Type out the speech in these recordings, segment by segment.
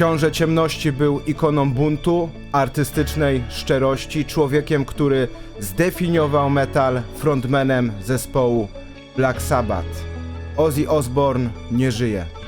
Książę Ciemności był ikoną buntu, artystycznej szczerości, człowiekiem, który zdefiniował metal frontmanem zespołu Black Sabbath. Ozzy Osbourne nie żyje.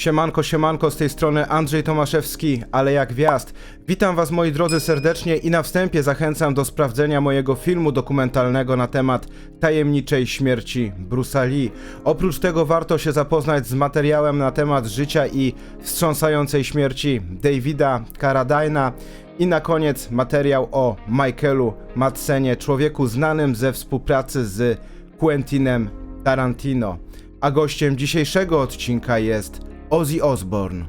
Siemanko, siemanko, z tej strony Andrzej Tomaszewski, ale jak gwiazd. Witam was moi drodzy serdecznie i na wstępie zachęcam do sprawdzenia mojego filmu dokumentalnego na temat tajemniczej śmierci Bruce'a Lee. Oprócz tego warto się zapoznać z materiałem na temat życia i wstrząsającej śmierci Davida Carradina i na koniec materiał o Michaelu Madsenie, człowieku znanym ze współpracy z Quentinem Tarantino. A gościem dzisiejszego odcinka jest Ozzy Osbourne.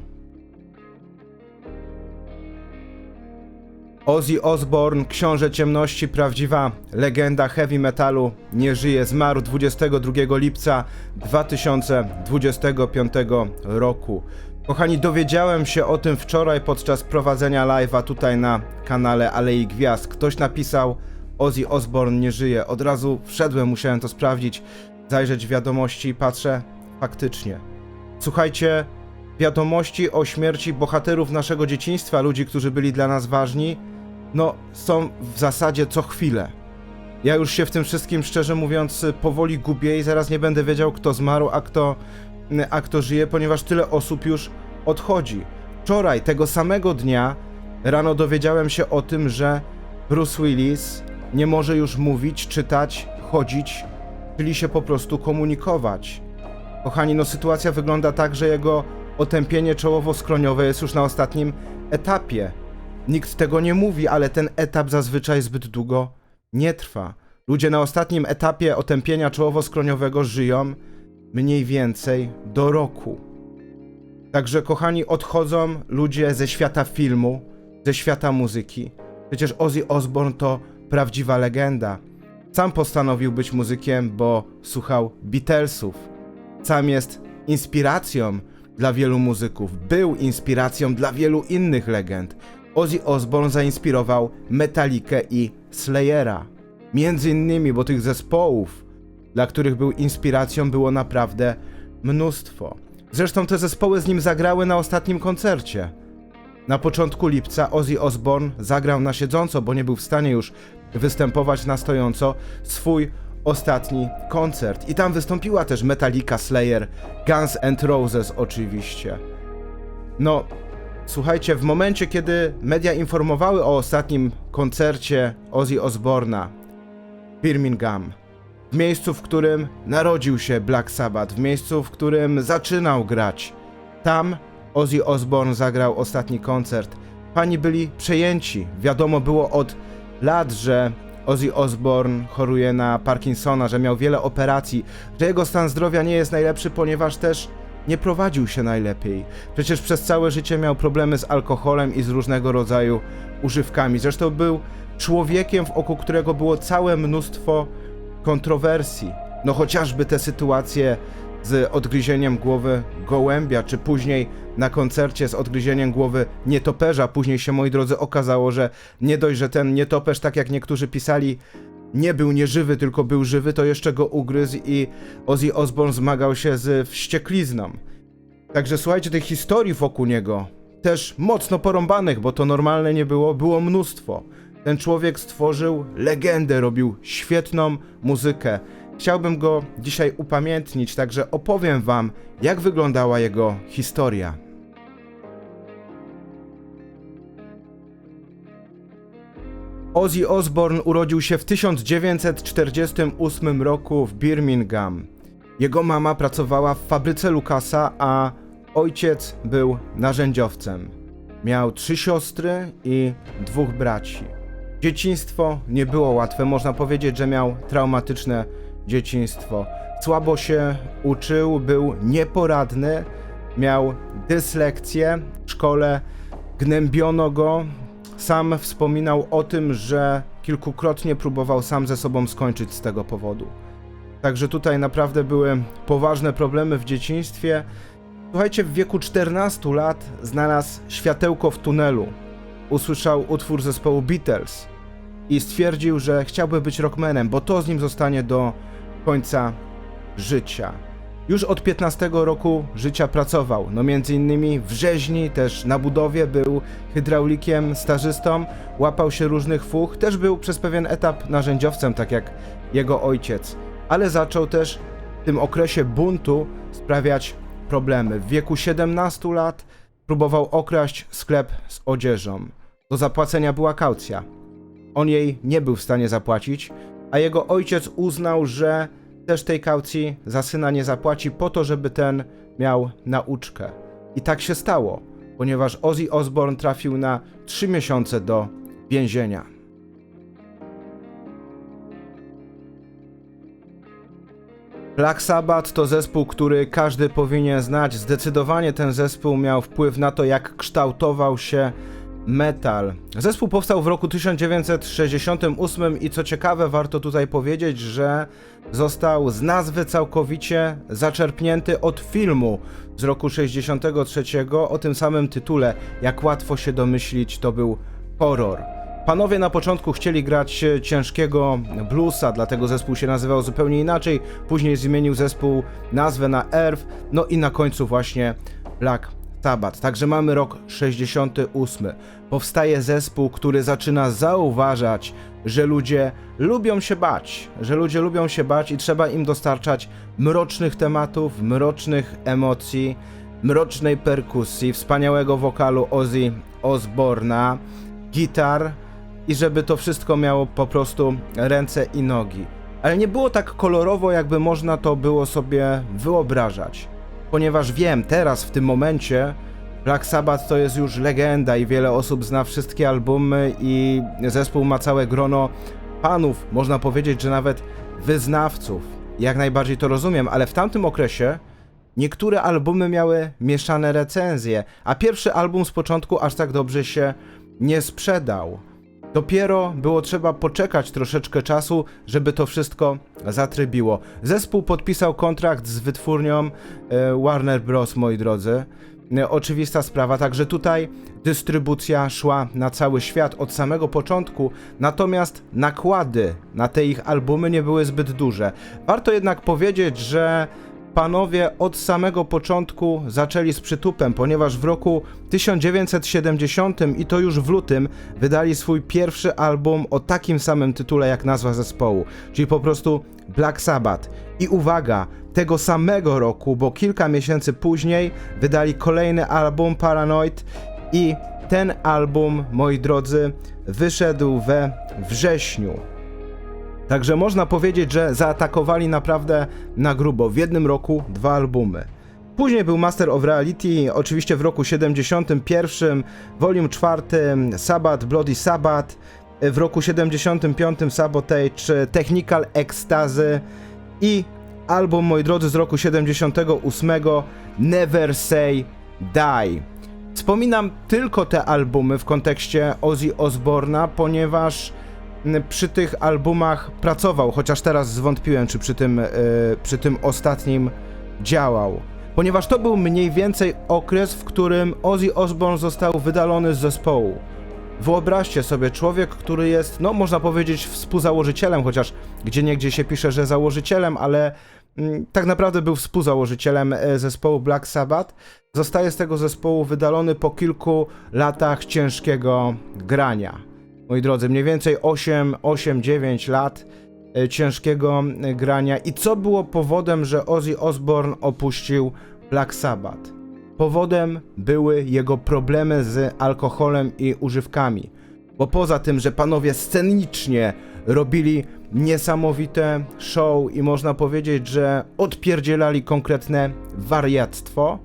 Ozzy Osbourne, książę ciemności, prawdziwa legenda heavy metalu, nie żyje, zmarł 22 lipca 2025 roku. Kochani, dowiedziałem się o tym wczoraj podczas prowadzenia live'a tutaj na kanale Alei Gwiazd. Ktoś napisał, Ozzy Osbourne nie żyje. Od razu wszedłem, musiałem to sprawdzić, zajrzeć w wiadomości i patrzę, faktycznie. Słuchajcie, wiadomości o śmierci bohaterów naszego dzieciństwa, ludzi, którzy byli dla nas ważni, no są w zasadzie co chwilę. Ja już się w tym wszystkim, szczerze mówiąc, powoli gubię i zaraz nie będę wiedział, kto zmarł, a kto, a kto żyje, ponieważ tyle osób już odchodzi. Wczoraj, tego samego dnia, rano dowiedziałem się o tym, że Bruce Willis nie może już mówić, czytać, chodzić, czyli się po prostu komunikować. Kochani, no sytuacja wygląda tak, że jego otępienie czołowo-skroniowe jest już na ostatnim etapie. Nikt tego nie mówi, ale ten etap zazwyczaj zbyt długo nie trwa. Ludzie na ostatnim etapie otępienia czołowo-skroniowego żyją mniej więcej do roku. Także, kochani, odchodzą ludzie ze świata filmu, ze świata muzyki. Przecież Ozzy Osbourne to prawdziwa legenda. Sam postanowił być muzykiem, bo słuchał Beatlesów. Sam jest inspiracją dla wielu muzyków, był inspiracją dla wielu innych legend. Ozzy Osbourne zainspirował Metallicę i Slayera. Między innymi, bo tych zespołów, dla których był inspiracją, było naprawdę mnóstwo. Zresztą te zespoły z nim zagrały na ostatnim koncercie. Na początku lipca Ozzy Osbourne zagrał na siedząco, bo nie był w stanie już występować na stojąco swój ostatni koncert. I tam wystąpiła też Metallica, Slayer, Guns N' Roses oczywiście. No, słuchajcie, w momencie kiedy media informowały o ostatnim koncercie Ozzy Osbourna w Birmingham, w miejscu, w którym narodził się Black Sabbath, w miejscu, w którym zaczynał grać, tam Ozzy Osbourne zagrał ostatni koncert. Pani byli przejęci. Wiadomo było od lat, że Ozzy Osbourne choruje na Parkinsona, że miał wiele operacji, że jego stan zdrowia nie jest najlepszy, ponieważ też nie prowadził się najlepiej. Przecież przez całe życie miał problemy z alkoholem i z różnego rodzaju używkami. Zresztą był człowiekiem, wokół którego było całe mnóstwo kontrowersji. No chociażby te sytuacje z odgryzieniem głowy gołębia, czy później na koncercie z odgryzieniem głowy nietoperza. Później się, moi drodzy, okazało, że nie dość, że ten nietoperz, tak jak niektórzy pisali, nie był nieżywy, tylko był żywy, to jeszcze go ugryzł i Ozzy Osbourne zmagał się z wścieklizną. Także słuchajcie, tych historii wokół niego, też mocno porąbanych, bo to normalne nie było, było mnóstwo. Ten człowiek stworzył legendę, robił świetną muzykę. Chciałbym go dzisiaj upamiętnić, także opowiem wam, jak wyglądała jego historia. Ozzy Osbourne urodził się w 1948 roku w Birmingham. Jego mama pracowała w fabryce Lucasa, a ojciec był narzędziowcem. Miał trzy siostry i dwóch braci. Dzieciństwo nie było łatwe, można powiedzieć, że miał traumatyczne dzieciństwo. Słabo się uczył, był nieporadny, miał dyslekcję. W szkole gnębiono go. Sam wspominał o tym, że kilkukrotnie próbował sam ze sobą skończyć z tego powodu. Także tutaj naprawdę były poważne problemy w dzieciństwie Słuchajcie, w wieku 14 lat znalazł światełko w tunelu. Usłyszał utwór zespołu Beatles i stwierdził, że chciałby być rockmanem, bo to z nim zostanie do końca życia. Już od 15 roku życia pracował, no między innymi w rzeźni, też na budowie, był hydraulikiem, stażystą, łapał się różnych fuch, też był przez pewien etap narzędziowcem, tak jak jego ojciec, ale zaczął też w tym okresie buntu sprawiać problemy. W wieku 17 lat próbował okraść sklep z odzieżą. Do zapłacenia była kaucja. On jej nie był w stanie zapłacić, a jego ojciec uznał, że też tej kaucji za syna nie zapłaci po to, żeby ten miał nauczkę. I tak się stało, ponieważ Ozzy Osbourne trafił na 3 miesiące do więzienia. Black Sabbath to zespół, który każdy powinien znać. Zdecydowanie ten zespół miał wpływ na to, jak kształtował się metal. Zespół powstał w roku 1968 i co ciekawe, warto tutaj powiedzieć, że został z nazwy całkowicie zaczerpnięty od filmu z roku 63 o tym samym tytule. Jak łatwo się domyślić, to był horror. Panowie na początku chcieli grać ciężkiego bluesa, dlatego zespół się nazywał zupełnie inaczej. Później zmienił zespół nazwę na Earth, no i na końcu właśnie Black Także mamy rok 68. Powstaje zespół, który zaczyna zauważać, że ludzie lubią się bać, że ludzie lubią się bać i trzeba im dostarczać mrocznych tematów, mrocznych emocji, mrocznej perkusji, wspaniałego wokalu Ozzy Osborna, gitar i żeby to wszystko miało po prostu ręce i nogi. Ale nie było tak kolorowo, jakby można to było sobie wyobrażać. Ponieważ wiem, teraz w tym momencie Black Sabbath to jest już legenda i wiele osób zna wszystkie albumy i zespół ma całe grono fanów, można powiedzieć, że nawet wyznawców. Jak najbardziej to rozumiem, ale w tamtym okresie niektóre albumy miały mieszane recenzje, a pierwszy album z początku aż tak dobrze się nie sprzedał. Dopiero było trzeba poczekać troszeczkę czasu, żeby to wszystko zatrybiło. Zespół podpisał kontrakt z wytwórnią e, Warner Bros., moi drodzy. E, Oczywista sprawa, także tutaj dystrybucja szła na cały świat od samego początku, natomiast nakłady na te ich albumy nie były zbyt duże. Warto jednak powiedzieć, że panowie od samego początku zaczęli z przytupem, ponieważ w roku 1970 i to już w lutym wydali swój pierwszy album o takim samym tytule jak nazwa zespołu, czyli po prostu Black Sabbath. I uwaga, tego samego roku, bo kilka miesięcy później wydali kolejny album Paranoid i ten album, moi drodzy, wyszedł we wrześniu. Także można powiedzieć, że zaatakowali naprawdę na grubo. W jednym roku dwa albumy. Później był Master of Reality, oczywiście w roku 71, Volume 4, Sabbath, Bloody Sabbath, w roku 75 Sabotage, Technical Ecstasy i album, moi drodzy, z roku 78 Never Say Die. Wspominam tylko te albumy w kontekście Ozzy Osborna, ponieważ przy tych albumach pracował, chociaż teraz zwątpiłem, czy przy tym, e, przy tym ostatnim działał. Ponieważ to był mniej więcej okres, w którym Ozzy Osbourne został wydalony z zespołu. Wyobraźcie sobie, człowiek, który jest, no można powiedzieć, współzałożycielem, chociaż gdzie niegdzie się pisze, że założycielem, ale mm, tak naprawdę był współzałożycielem e, zespołu Black Sabbath, zostaje z tego zespołu wydalony po kilku latach ciężkiego grania. Moi drodzy, mniej więcej 8, 8, 9 lat e, ciężkiego e, grania. I co było powodem, że Ozzy Osbourne opuścił Black Sabbath? Powodem były jego problemy z alkoholem i używkami. Bo poza tym, że panowie scenicznie robili niesamowite show i można powiedzieć, że odpierdzielali konkretne wariactwo,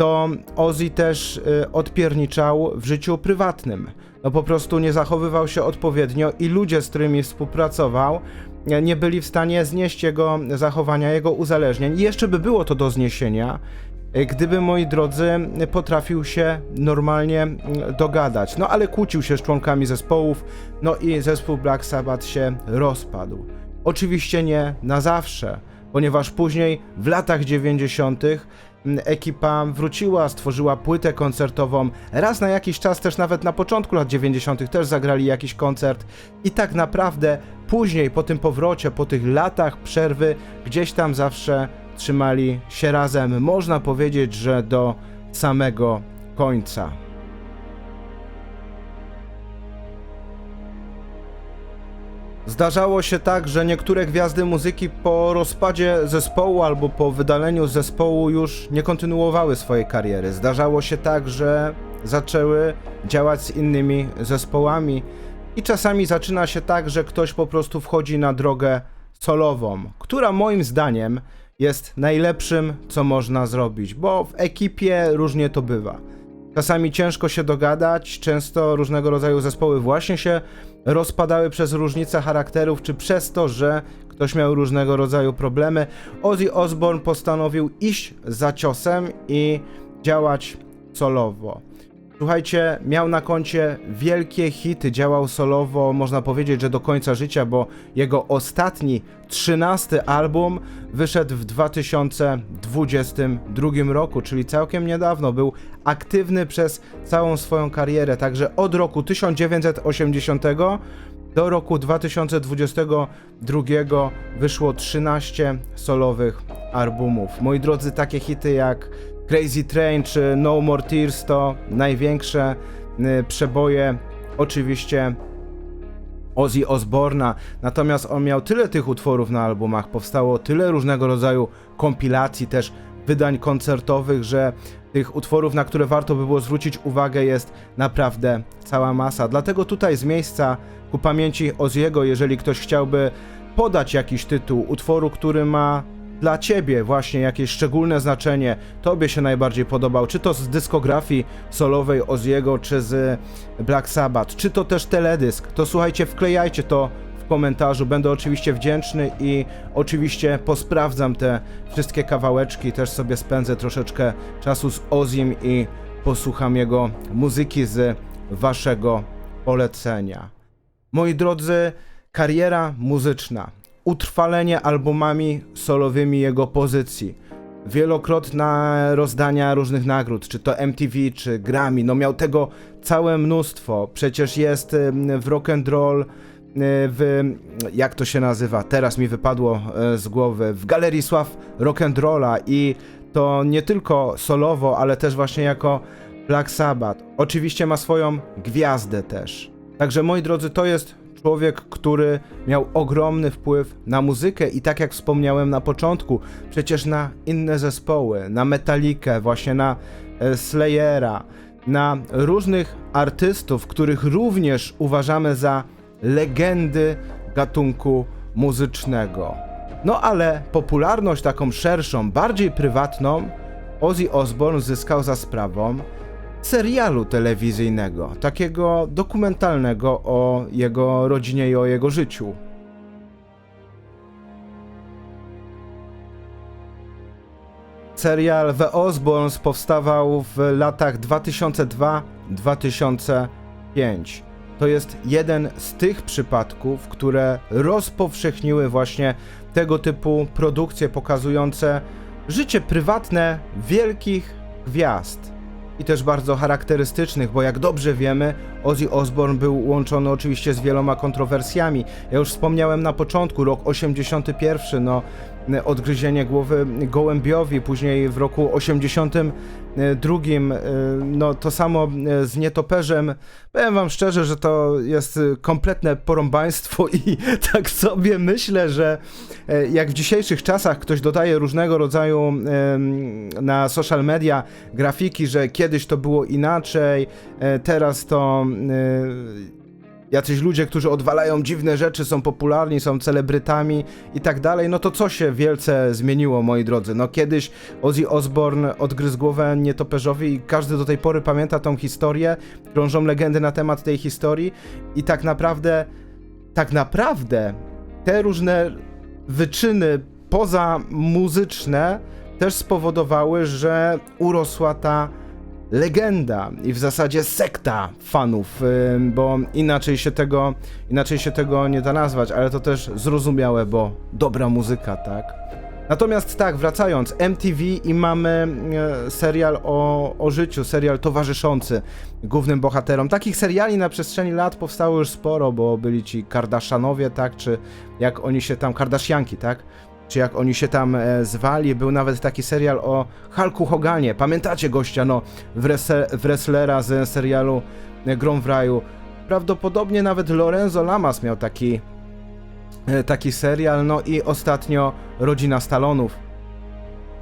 to Ozzy też y, odpierniczał w życiu prywatnym. No po prostu nie zachowywał się odpowiednio i ludzie, z którymi współpracował, e, nie byli w stanie znieść jego zachowania, jego uzależnień. I jeszcze by było to do zniesienia, e, gdyby, moi drodzy, potrafił się normalnie dogadać. No ale kłócił się z członkami zespołów, no i zespół Black Sabbath się rozpadł. Oczywiście nie na zawsze, ponieważ później w latach 90. m, ekipa wróciła, stworzyła płytę koncertową. Raz na jakiś czas, też nawet na początku lat 90., też zagrali jakiś koncert. I tak naprawdę później, po tym powrocie, po tych latach przerwy, gdzieś tam zawsze trzymali się razem. Można powiedzieć, że do samego końca. Zdarzało się tak, że niektóre gwiazdy muzyki po rozpadzie zespołu albo po wydaleniu zespołu już nie kontynuowały swojej kariery. Zdarzało się tak, że zaczęły działać z innymi zespołami i czasami zaczyna się tak, że ktoś po prostu wchodzi na drogę solową, która moim zdaniem jest najlepszym, co można zrobić, bo w ekipie różnie to bywa. Czasami ciężko się dogadać, często różnego rodzaju zespoły właśnie się rozpadały przez różnice charakterów, czy przez to, że ktoś miał różnego rodzaju problemy. Ozzy Osbourne postanowił iść za ciosem i działać solowo. Słuchajcie, miał na koncie wielkie hity, działał solowo, można powiedzieć, że do końca życia, bo jego ostatni, trzynasty album wyszedł w 2022 roku, czyli całkiem niedawno. Był aktywny przez całą swoją karierę, także od roku 1980 do roku 2022 wyszło 13 solowych albumów. Moi drodzy, takie hity jak Crazy Train czy No More Tears to największe y, przeboje oczywiście Ozzy Osborna. Natomiast on miał tyle tych utworów na albumach, powstało tyle różnego rodzaju kompilacji, też wydań koncertowych, że tych utworów, na które warto by było zwrócić uwagę, jest naprawdę cała masa. Dlatego tutaj z miejsca ku pamięci Ozzy'ego, jeżeli ktoś chciałby podać jakiś tytuł utworu, który ma dla ciebie właśnie jakieś szczególne znaczenie, tobie się najbardziej podobał, czy to z dyskografii solowej Ozzy'ego, czy z Black Sabbath, czy to też teledysk, to słuchajcie, wklejajcie to w komentarzu, będę oczywiście wdzięczny i oczywiście posprawdzam te wszystkie kawałeczki, też sobie spędzę troszeczkę czasu z Ozim i posłucham jego muzyki z waszego polecenia. Moi drodzy, kariera muzyczna, utrwalenie albumami solowymi jego pozycji, wielokrotne rozdania różnych nagród, czy to MTV, czy Grammy, no miał tego całe mnóstwo. Przecież jest w rock and roll, y, w jak to się nazywa, teraz mi wypadło y, z głowy, w Galerii Sław Rock and Rolla i to nie tylko solowo, ale też właśnie jako Black Sabbath. Oczywiście ma swoją gwiazdę też. Także moi drodzy, to jest człowiek, który miał ogromny wpływ na muzykę i tak jak wspomniałem na początku, przecież na inne zespoły, na Metallicę, właśnie na e, Slayera, na różnych artystów, których również uważamy za legendy gatunku muzycznego. No ale popularność taką szerszą, bardziej prywatną Ozzy Osbourne zyskał za sprawą serialu telewizyjnego, takiego dokumentalnego o jego rodzinie i o jego życiu. Serial The Osbournes powstawał w latach 2002-2005. To jest jeden z tych przypadków, które rozpowszechniły właśnie tego typu produkcje pokazujące życie prywatne wielkich gwiazd i też bardzo charakterystycznych, bo jak dobrze wiemy, Ozzy Osbourne był łączony oczywiście z wieloma kontrowersjami. Ja już wspomniałem na początku, rok 81, no odgryzienie głowy gołębiowi, później w roku 82, no to samo z nietoperzem. Powiem wam szczerze, że to jest kompletne porąbaństwo i tak sobie myślę, że e, jak w dzisiejszych czasach ktoś dodaje różnego rodzaju na social media grafiki, że kiedyś to było inaczej, e, teraz to e, jacyś ludzie, którzy odwalają dziwne rzeczy, są popularni, są celebrytami i tak dalej, no to co się wielce zmieniło, moi drodzy? No kiedyś Ozzy Osbourne odgryzł głowę nietoperzowi i każdy do tej pory pamięta tą historię, krążą legendy na temat tej historii i tak naprawdę, tak naprawdę te różne wyczyny poza muzyczne też spowodowały, że urosła ta legenda i w zasadzie sekta fanów, bo inaczej się tego, inaczej się tego nie da nazwać, ale to też zrozumiałe, bo dobra muzyka, tak? Natomiast tak, wracając, MTV i mamy e, serial o, o życiu, serial towarzyszący głównym bohaterom. Takich seriali na przestrzeni lat powstało już sporo, bo byli ci Kardashianowie, tak, czy jak oni się tam, Kardashianki, tak, czy jak oni się tam e, zwali. Był nawet taki serial o Hulku Hoganie. Pamiętacie gościa, no, wrestlera z serialu e, Grom w raju. Prawdopodobnie nawet Lorenzo Lamas miał taki e, taki serial, no i ostatnio Rodzina Stalonów.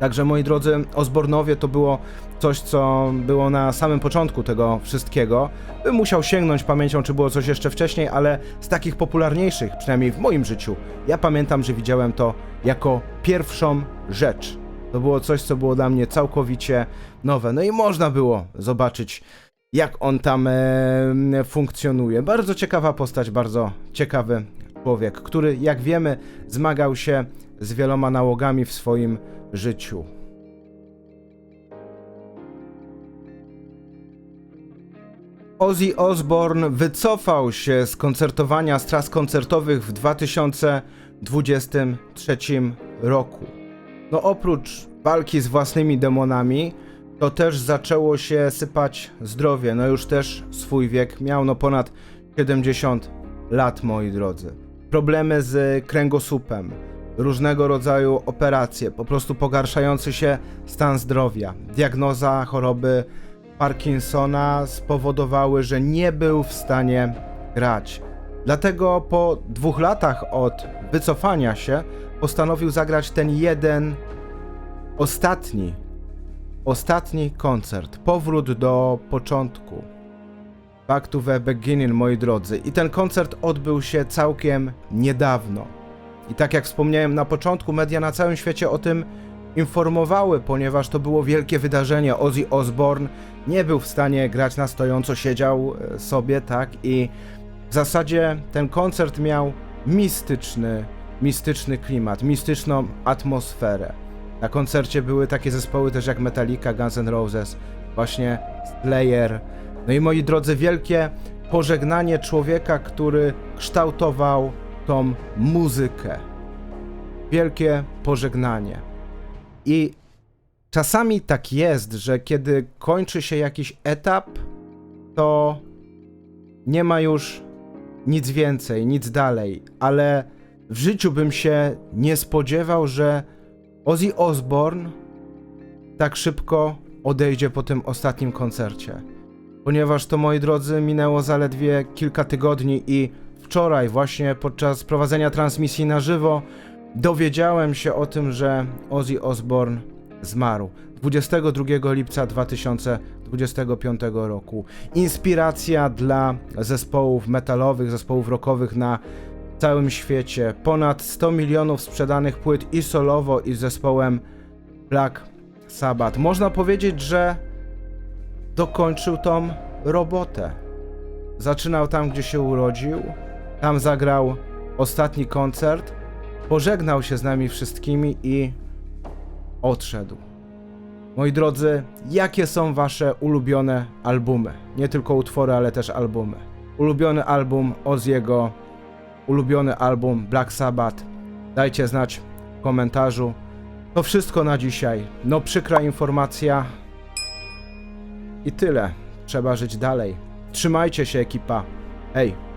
Także moi drodzy, Osbornowie to było coś, co było na samym początku tego wszystkiego. Bym musiał sięgnąć pamięcią, czy było coś jeszcze wcześniej, ale z takich popularniejszych, przynajmniej w moim życiu, ja pamiętam, że widziałem to jako pierwszą rzecz. To było coś, co było dla mnie całkowicie nowe. No i można było zobaczyć, jak on tam e, funkcjonuje. Bardzo ciekawa postać, bardzo ciekawy człowiek, który, jak wiemy, zmagał się z wieloma nałogami w swoim życiu. Ozzy Osbourne wycofał się z koncertowania z tras koncertowych w 2023 roku. No oprócz walki z własnymi demonami, to też zaczęło się sypać zdrowie. No już też swój wiek miał, no ponad 70 lat, moi drodzy. Problemy z kręgosłupem, różnego rodzaju operacje, po prostu pogarszający się stan zdrowia. Diagnoza choroby Parkinsona spowodowały, że nie był w stanie grać. Dlatego po dwóch latach od wycofania się postanowił zagrać ten jeden ostatni, ostatni koncert. Powrót do początku. Back to the beginning, moi drodzy. I ten koncert odbył się całkiem niedawno. I tak jak wspomniałem na początku, media na całym świecie o tym informowały, ponieważ to było wielkie wydarzenie. Ozzy Osbourne nie był w stanie grać na stojąco, siedział e, sobie, tak? I w zasadzie ten koncert miał mistyczny, mistyczny klimat, mistyczną atmosferę. Na koncercie były takie zespoły też jak Metallica, Guns N' Roses, właśnie Slayer. No i moi drodzy, wielkie pożegnanie człowieka, który kształtował tą muzykę. Wielkie pożegnanie. I czasami tak jest, że kiedy kończy się jakiś etap, to nie ma już nic więcej, nic dalej, ale w życiu bym się nie spodziewał, że Ozzy Osbourne tak szybko odejdzie po tym ostatnim koncercie. Ponieważ to, moi drodzy, minęło zaledwie kilka tygodni i wczoraj, właśnie podczas prowadzenia transmisji na żywo, dowiedziałem się o tym, że Ozzy Osbourne zmarł 22 lipca 2025 roku. Inspiracja dla zespołów metalowych, zespołów rockowych na całym świecie. Ponad 100 milionów sprzedanych płyt i solowo, i z zespołem Black Sabbath. Można powiedzieć, że dokończył tą robotę. Zaczynał tam, gdzie się urodził, tam zagrał ostatni koncert, pożegnał się z nami wszystkimi i odszedł. Moi drodzy, jakie są wasze ulubione albumy? Nie tylko utwory, ale też albumy. Ulubiony album Ozziego, ulubiony album Black Sabbath. Dajcie znać w komentarzu. To wszystko na dzisiaj. No przykra informacja. I tyle. Trzeba żyć dalej. Trzymajcie się ekipa. Hej.